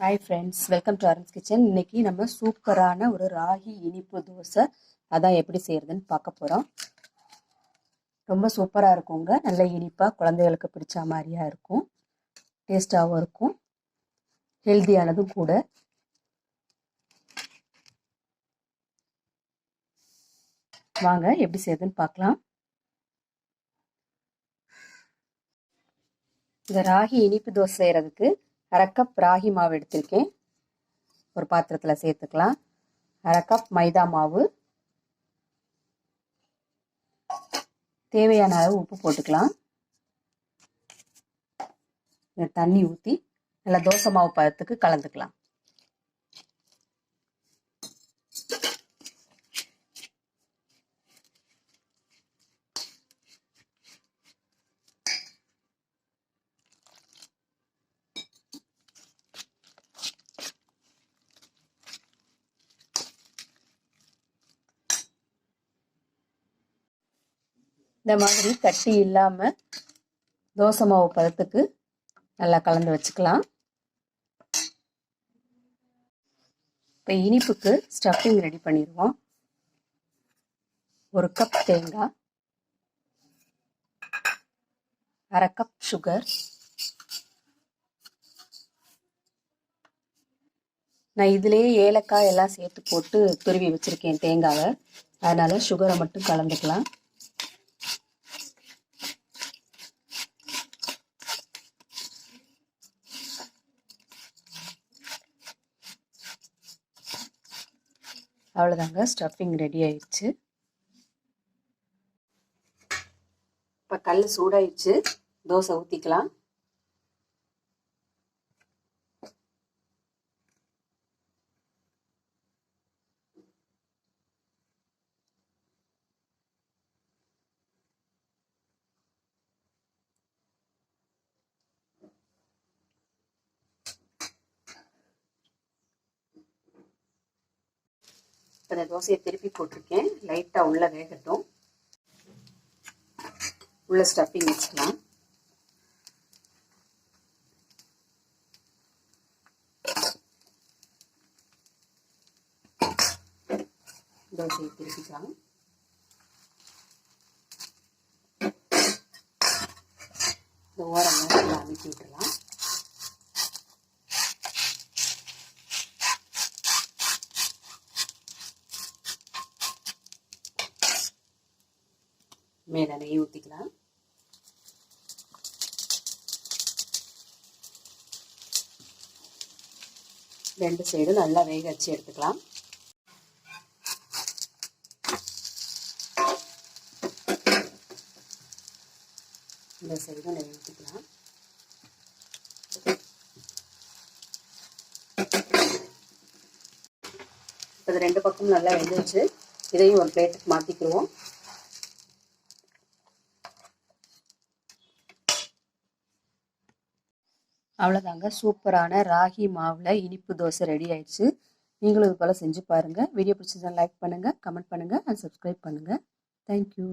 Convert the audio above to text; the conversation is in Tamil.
Hi friends welcome to Aran's kitchen இன்னைக்கு நம்ம சூப்பரான ஒரு ராகி இனிப்பு தோசை. அதான் எப்படி செய்யறதுன்னு பார்க்க போகிறோம் ரொம்ப சூப்பராக இருக்குங்க. நல்ல இனிப்பாக குழந்தைகளுக்கு பிடிச்ச மாதிரியா இருக்கும். டேஸ்டாகவும் இருக்கும். ஹெல்த்தியானதும் கூட. வாங்க எப்படி செய்யறதுன்னு பார்க்கலாம். இந்த ராகி இனிப்பு தோசை செய்கிறதுக்கு அரை கப் ராகி மாவு எடுத்திருக்கேன். ஒரு பாத்திரத்தில் சேர்த்துக்கலாம். அரை கப் மைதா மாவு. தேவையான அளவு உப்பு போட்டுக்கலாம். தண்ணி ஊற்றி நல்லா தோசை மாவு பதத்துக்கு கலந்துக்கலாம். இந்த மாதிரி கட்டி இல்லாமல் தோசை மாவு பதத்துக்கு நல்லா கலந்து வச்சுக்கலாம். இப்போ இனிப்புக்கு ஸ்டஃபிங் ரெடி பண்ணிடுவோம் ஒரு கப் தேங்காய் அரை கப் சுகர் நான் இதுலேயே ஏலக்காய் எல்லாம் சேர்த்து போட்டு துருவி வச்சுருக்கேன் தேங்காவை. அதனால் சுகரை மட்டும் கலந்துக்கலாம். அவ்வளோதாங்க. ஸ்டஃபிங் ரெடி ஆயிடுச்சு. இப்போ கல் சூடாயிடுச்சு. தோசை ஊற்றிக்கலாம் இப்போ இந்த தோசையை திருப்பி போட்டிருக்கேன். லைட்டாக உள்ளே வேகட்டும். உள்ள ஸ்டஃபிங் வச்சுக்கலாம். தோசையை திருப்பிக்கலாம். இந்த ஓரமாக அனுப்பி விட்டுலாம் மேலே நெய் ஊற்றிக்கலாம் ரெண்டு சைடும் நல்லா வேக வச்சு எடுத்துக்கலாம். இந்த சைடும் நெய் ஊற்றிக்கலாம் இப்போ ரெண்டு பக்கமும் நல்லா வெந்துச்சு இதையும் ஒரு பிளேட்டுக்கு மாற்றிக்கிடுவோம் அவ்வளோதாங்க சூப்பரான ராகி மாவில் இனிப்பு தோசை ரெடி ஆயிடுச்சு. நீங்களும் இது போல் செஞ்சு பாருங்கள் வீடியோ பிடிச்சதா லைக் பண்ணுங்கள் கமெண்ட் பண்ணுங்கள் அண்ட் சப்ஸ்கிரைப் பண்ணுங்கள் தேங்க்யூ